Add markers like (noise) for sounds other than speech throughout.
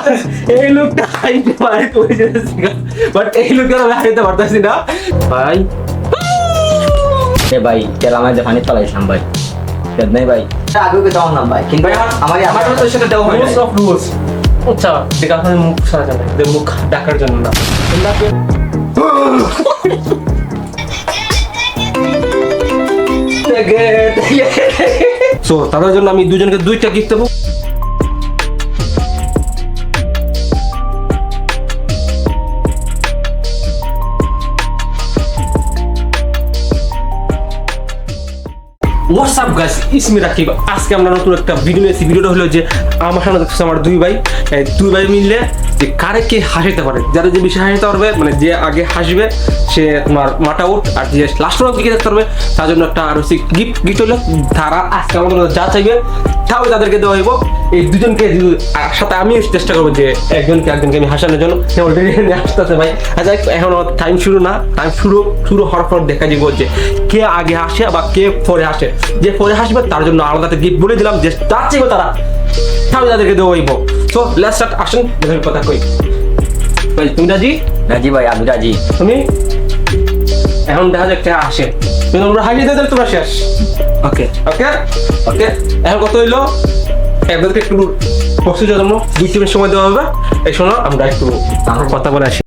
(laughs) এই লোকটা হাইতে পারে তুই যেতেছি বাট এই লোকটা আমি হাইতে পারতেছি না। ভাই। এ ভাই তেল আমার দোকানে তলাইছিলাম ভাই। তেল নেই ভাই। আগে ওকে দেওয়ার নাম ভাই। কিন্তু ভাই আমার আমার আমার আমার তো সেটা দেওয়া হয় Rules অফ রুলস আচ্ছা দেখা আপনার মুখ সারা যাবে। যে মুখ ডাকার জন্য না। (laughs) সো তাদের জন্য আমি দুজনকে দুইটা গিফট দেবো। হোয়াটসঅ্যাপ গাইস ইসমি রাকিব আজকে আমরা নতুন একটা ভিডিও নিয়েছি। ভিডিওটা হলো যে, আমার সামনে দেখতেছে আমার দুই ভাই। দুই ভাই মিললে যে কারে কে হাসাইতে পারে। যারা যে বেশি হাসাইতে পারবে মানে যে আগে হাসবে, সে তোমার মাটা উঠ আর যে লাস্ট পর্যন্ত টিকে দেখতে পারবে, তার জন্য একটা আর হচ্ছে গিফট গিফট হলো। তারা আজকে আমাদের যা চাইবে, তাও তাদেরকে দেওয়া হইব। এই দুজনকে সাথে আমি চেষ্টা করব যে একজনকে একজনকে আমি হাসানোর জন্য। অলরেডি আসতেছে ভাই। আচ্ছা এখন টাইম শুরু না। টাইম শুরু শুরু হওয়ার পর দেখা যাব যে কে আগে হাসে বা কে পরে হাসে যে পরে হাসবে তার জন্য আলাদা গিফট বলে দিলাম যে তার চাইবে তারা তাহলে তাদেরকে দেবো হইব সো লেটস স্টার্ট আসুন কথা কই। ভাই তুমি রাজি? রাজি ভাই আমি রাজি। তুমি? এখন দেখা যাক কে আসে। তুমি তোমরা হারিয়ে দিলে তোমরা শেষ। ওকে ওকে ওকে এখন কত হইল? একবারকে একটু প্রস্তুতির জন্য দুই তিন সময় দেওয়া হবে। এই শোনো আমরা একটু আমার কথা বলে আসি।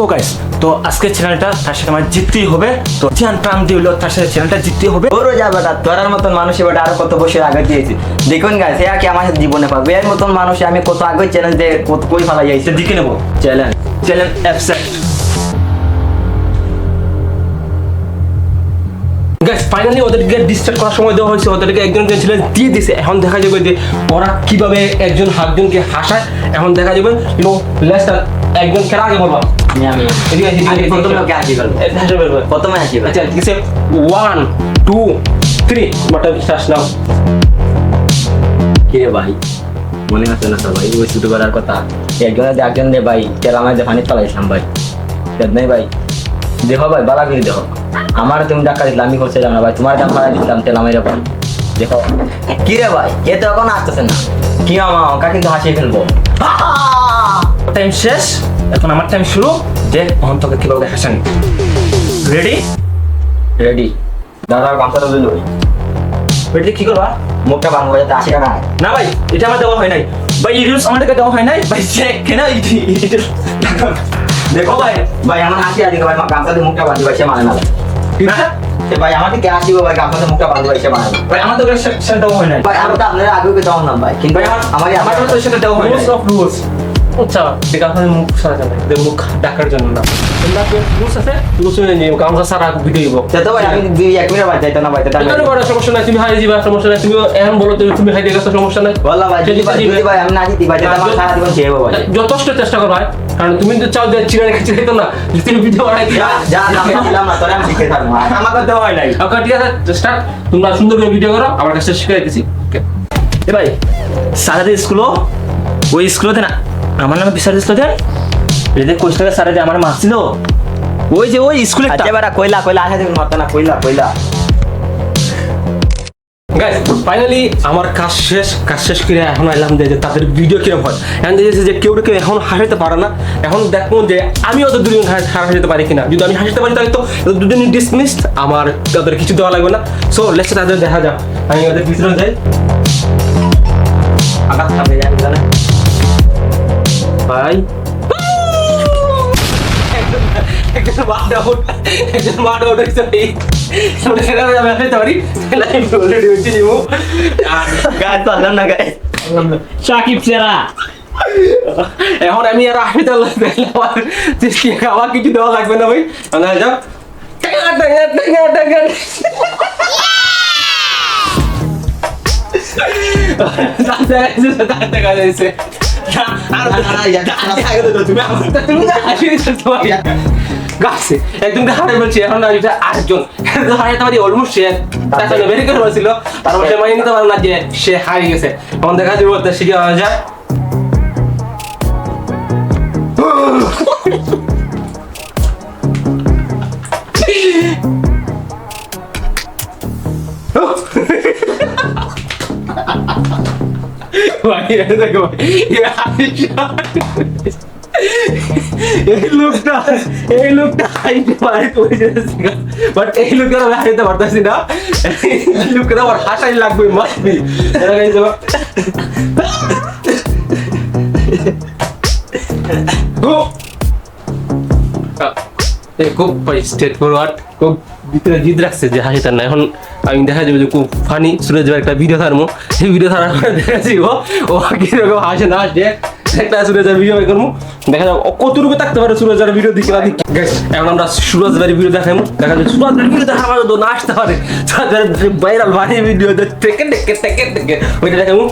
সো গাইস তো আজকের চ্যানেলটা তার সাথে আমার জিততেই হবে। তো ধ্যান প্রাণ দিয়ে হলো তার সাথে চ্যানেলটা জিততেই হবে। ওরও যা বেটা তোরার মতন মানুষ এবার আরও কত বছর আগে দিয়েছি। দেখুন গাছ এ কি আমার জীবনে পাবে? এর মতন মানুষ আমি কত আগে চ্যালেঞ্জ দিয়ে কত কই ফেলা যাইছে। দিকে নেব। Challenge channel upset guys finally ওদেরকে ডিস্টার্ব করার সময় দেওয়া হয়েছে। ওদেরকে একজন দিয়ে দিছে এখন দেখা যাবে যে ওরা কীভাবে একজন হাতজনকে হাসায়। এখন দেখা যাবে লেস্টার একজন খেলা আগে বলবা। প্রথমে আসি। হাসি হাসি হাসি আচ্ছা ঠিক আছে। ওয়ান টু থ্রি বাটন শ্বাস নাও। কিরে ভাই? মনে হচ্ছে না ভাই ওই শুরু করার কথা। একজনের একজন দে ভাই। তেল আমার ভাই। নেই ভাই। দেখো ভাই বালা করে দেখো। আমার তুমি ডাক্তার দিলাম আমি করছিলাম না ভাই। তোমার দাম ভাড়া দিলাম তেল আমার ভাই দেখো। কি রে ভাই এ তো এখন আসতেছে না। কি ওকা কিন্তু হাসিয়ে ফেলব। টাইম শেষ? এখন আমার টাইম শুরু। যে এখন তোকে কীভাবে হাসানি রেডি রেডি দাদা গামছাটা দিল রেডি কি করবা? মুখটা বাংলা যাতে আসে না না ভাই এটা আমার দেওয়া হয় নাই। ভাই এই রুলস আমাদেরকে দেওয়া হয় নাই? ভাই চেক কেন দেখো ভাই ভাই আমার হাসি আছে ভাই গামছা দিয়ে মুখটা বাঁধি ভাই সে মানে না না ভাই আমাকে কে আসিব ভাই গামছা মুখটা বাঁধি ভাই মানে না। ভাই আমাদের সেটা দেওয়া হয় নাই। ভাই আমি তো আপনারা আগেও দেওয়ার নাম ভাই কিন্তু আমার আমার আমার তো সেটা দেওয়া হয় রুলস অফ রুলস আচ্ছা দেখা আপনার মুখ সারা যাবে। মুখ ডাকার জন্য না। তোমরা রুলস আছে রুলস মেনে নিও গামছা সারা ভিডিও দিব তো ভাই আমি দুই এক মিনিট বাদ যাইতো না বড় সমস্যা নাই তুমি হারিয়ে যাবে সমস্যা নাই তুমি এখন বলো তুমি তুমি হারিয়ে গেছো সমস্যা নাই। বললা ভাই যদি ভাই আমি না জিতি ভাই আমার সারা জীবন ছেড়ে ভাই। যথেষ্ট চেষ্টা করো ভাই কারণ তুমি তো চাও যে চিরাইতো না তুমি ভিডিও বানাই যা যা নাম না তোরে আমি শিখে থাকব। দেওয়া হয় নাই। ওকে ঠিক আছে স্টার্ট তোমরা সুন্দর করে ভিডিও করো আমার কাছে শিখাই দিছি। ওকে এ ভাই স্যারের স্কুলও ওই স্কুলে না আমার নামে বিচার দিছিল দেন এদের কোচ থেকে স্যারে যে আমার মারছিল ওই যে ওই স্কুলে আচ্ছা বারা কইলা কইলা আসা দেখুন মারতো না কইলা কইলা। গাইস ফাইনালি আমার কাজ শেষ কাজ শেষ করে এখন আইলাম যে যে তাদের ভিডিও কীরকম হয়। এখন দেখেছি যে কেউ কেউ এখন হাসাতে পারে না। এখন দেখব যে আমি ওদের দুজন হাসাতে পারি কিনা। যদি আমি হাসাতে পারি তাহলে তো ওদের দুজন ডিসমিসড আমার তাদের কিছু দেওয়া লাগবে না। সো লেটস তাদের দেখা যাক। আমি ওদের ভিতরে যাই। আঘাত খাবে জানি না ভাই একজন মাঠ আউট একজন মাঠ আউট হয়েছে এই আমরা সেটা আমি হাসাতে পারি লাইভ অলরেডি হচ্ছে নিবো আর গাছ পারলাম না গাছ সাকিব সেরা এখন আমি আর আসতে আমার চেষ্টি আমার কিছু দেওয়া লাগবে না ভাই আমরা যাও টাকা টাকা টাকা টাকা টাকা টাকা টাকা (laughs) (laughs) গাছে একদম হারে বলছি এখন অলমোস্ট সে তার বের করে বলছিল তারপর সে মানে নিতে না যে সে হারিয়ে গেছে এখন দেখা যাবে বলতে শিখে যায় এটা দেখো এই লোকটা এই লোকটা হাইতে পারে করে যেতেছি বাট এই লোকটা আমি হাইতে পারতেছি না এই লোকটা আমার হাসাই লাগবে মাসবি গো খুব স্টেট ফরওয়ার্ড খুব ভিতরে জিদ রাখছে যে হাসি তার না। এখন আমি দেখা যাবে যে খুব ফানি সুরজ ভাই একটা ভিডিও থারমো সেই ভিডিও থারার পরে দেখা যাব ও কীরকম হাসে না হাসে একটা সুরজের ভিডিও বের করব। দেখা যাবে কতটুকু থাকতে পারে সুরজের ভিডিও দিকে না এখন আমরা সুরজ ভাইয়ের ভিডিও দেখাবো। দেখা যাবে সুরজ ভাইয়ের ভিডিও দেখা আমাদের না আসতে পারে। ভাইরাল ভারী ভিডিও থেকে থেকে থেকে থেকে ওইটা দেখাবো।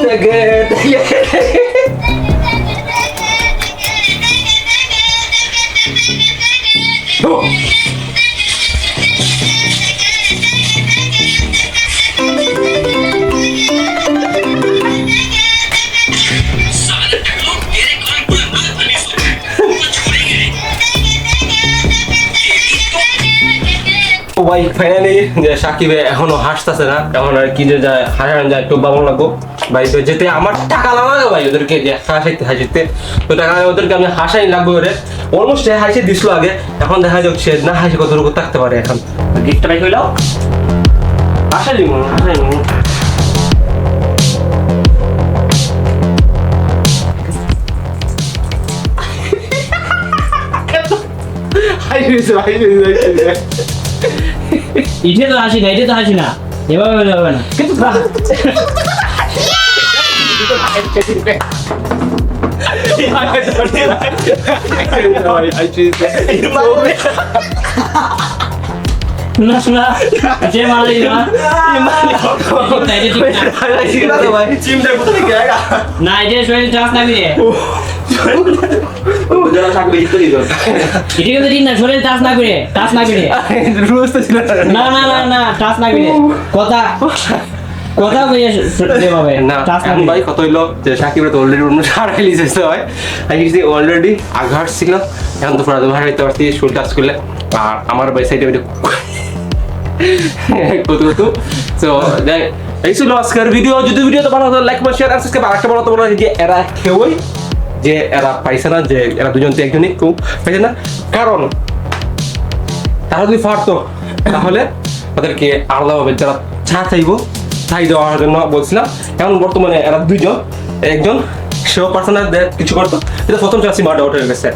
থেকে থেকে ভাই ফাইনালি যে সাকিব এখনও হাসতেছে না, এখন আর কি যে যায় হাসানো যায়, একটু বাবন লাগবো। ভাই তো যেতে আমার টাকা লাগাবে ভাই ওদেরকে যে হাসাইতে হাসিতে তো টাকা ওদেরকে আমি হাসাই লাগবে ওরে অলমোস্ট হাসি দিছিল আগে এখন দেখা যাচ্ছে না হাসি কতটুকু থাকতে পারে এখন। গিফটটা পাই হইল? হাসাই মনে হাসাই না শোনা যে না না বিরে এটাকে তো ঠিক না না না না না না না না করে কথা কথা বলে যেভাবে। না এখন ভাই কত হইল যে সাকিবের তো অলরেডি অন্য সারাই লিখেছে ভাই। আমি কিছু অলরেডি আঘাত ছিল এখন তো পুরো ভাড়া দিতে পারছি শুল টাচ করলে আর আমার ভাই সাইডে ওইটা কত কত তো দেখ এই ছিল আজকের ভিডিও যদি ভিডিওটা ভালো হতো লাইক শেয়ার আর সাবস্ক্রাইব আর একটা বড় তো বলা যে এরা যে এরা পাইছে না যে এরা দুজন তো একজনই কেউ পাইছে না। কারণ তারা যদি পারতো তাহলে ওদেরকে আলাদাভাবে যারা চা চাইব চাই দেওয়ার জন্য বলছিলাম। এখন বর্তমানে এরা দুইজন একজন সেও পার্সোনাল কিছু করতো এটা প্রথম চান্সি মার্ড আউট হয়ে গেছে।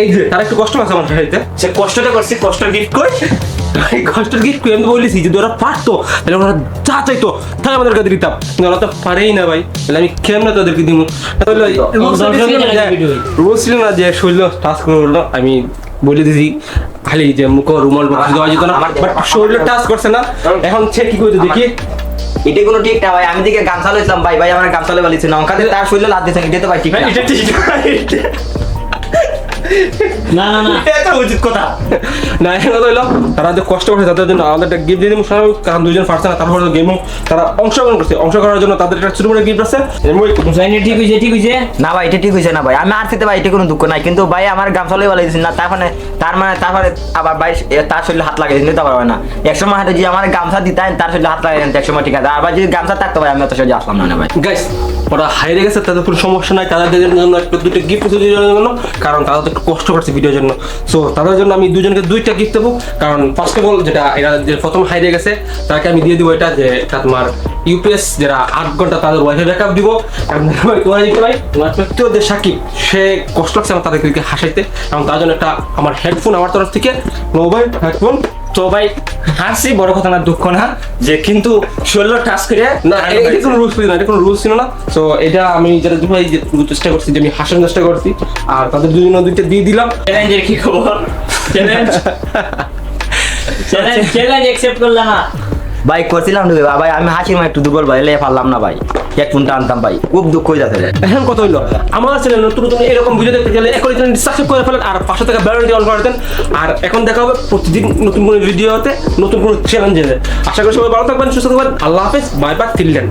এই যে তারা একটু কষ্ট আছে আমার সাথে সে কষ্টটা করছি কষ্ট গিফট কই? এই কষ্টের গিফট করে আমি বলেছি যদি ওরা পারতো তাহলে ওরা যা চাইতো তাহলে দিতাম। কিন্তু ওরা তো পারেই না ভাই। তাহলে আমি কেমন তাদেরকে দিব? রুলস ছিল না যে শৈল টাচ করল আমি বলে দিছি খালি যে মুখ রুমাল দেওয়া যেত না বাট শরীরে টাচ করছে না। এখন সে কি করতে দেখি। এটা কোনো ঠিক না ভাই। আমি দিকে গামছা লইছিলাম ভাই। ভাই আমার গামছা লই বলিছি নঙ্কা দিলে তার শরীরে লাদ দিছেন এটা তো ভাই ঠিক না। এটা ঠিক (laughs) না না না। এটা উচিত কথা। না কথা তারা যে কষ্ট করছে তাদের জন্য আমাদের একটা গিফট দিয়ে দিব কারণ দুজন পারছে না তারপর গেমও তারা অংশগ্রহণ করছে। জন্য তাদের একটা ছোট বড় গিফট আছে ঠিক ঠিক না ভাই এটা ঠিক না ভাই। আমি ভাই এটা কোনো দুঃখ নাই। কিন্তু ভাই আমার গামছা লই না। তার মানে তার মানে তারপরে আবার ভাই তার শরীরে হাত লাগাই দিতে পারবে না। হাতে যে আমার গামছা দিতেন তার শরীরে হাত লাগাই এক সময় ঠিক আছে। আবার যদি গামছা থাকতো ভাই আমি অত সহজে আসলাম না ভাই। গাইস ওরা হাইরে গেছে তাদের কোনো সমস্যা নাই। তাদের জন্য একটা দুটো গিফট জন্য কারণ তারা তো কষ্ট করছে ভিডিওর জন্য। সো তাদের জন্য আমি দুজনকে দুইটা গিফট দেবো। কারণ ফার্স্ট অফ অল যেটা এরা যে প্রথম হারিয়ে গেছে, তাকে আমি দিয়ে দেবো এটা যে, এটা তোমার ইউপিএস যারা আট ঘণ্টা তাদের ওয়াইফাই ব্যাকআপ দিব। তোমার যে সাকিব, সে কষ্ট লাগছে আমার তাদেরকে হাসাইতে। এবং তার জন্য একটা আমার হেডফোন আমার তরফ থেকে মোবাইল হেডফোন তো ভাই হাসি বড় কথা না দুঃখ না যে কিন্তু ষোলো টাচ করে না এটা কোনো রুলস ছিল না এটা কোনো রুলস ছিল না। তো এটা আমি যেটা যে চেষ্টা করছি যে আমি হাসার চেষ্টা করছি। আর তাদের দুজন দুইটা দিয়ে দিলাম। চ্যালেঞ্জের কি খবর? চ্যালেঞ্জ চ্যালেঞ্জ চ্যালেঞ্জ অ্যাকসেপ্ট করলাম না। ভাই, করছিলাম রে ভাই আমি হাসি মা একটু দুর্বল ভাই লে পারলাম না ভাই। হেডফোনটা আনতাম ভাই, খুব দুঃখ হয়ে যাচ্ছে এখন কত হইল? আমার চ্যানেল নতুন নতুন এরকম ভিডিও দেখতে গেলে এখন চ্যানেল সাবস্ক্রাইব করে ফেলেন আর পাঁচশো টাকা ব্যালেন্স অন করে দেন। আর এখন দেখা হবে প্রতিদিন নতুন কোনো ভিডিওতে নতুন কোনো চ্যালেঞ্জে আশা করি সবাই ভালো থাকবেন, সুস্থ থাকবেন। আল্লাহ হাফেজ বাই বাই ফিনল্যান্ড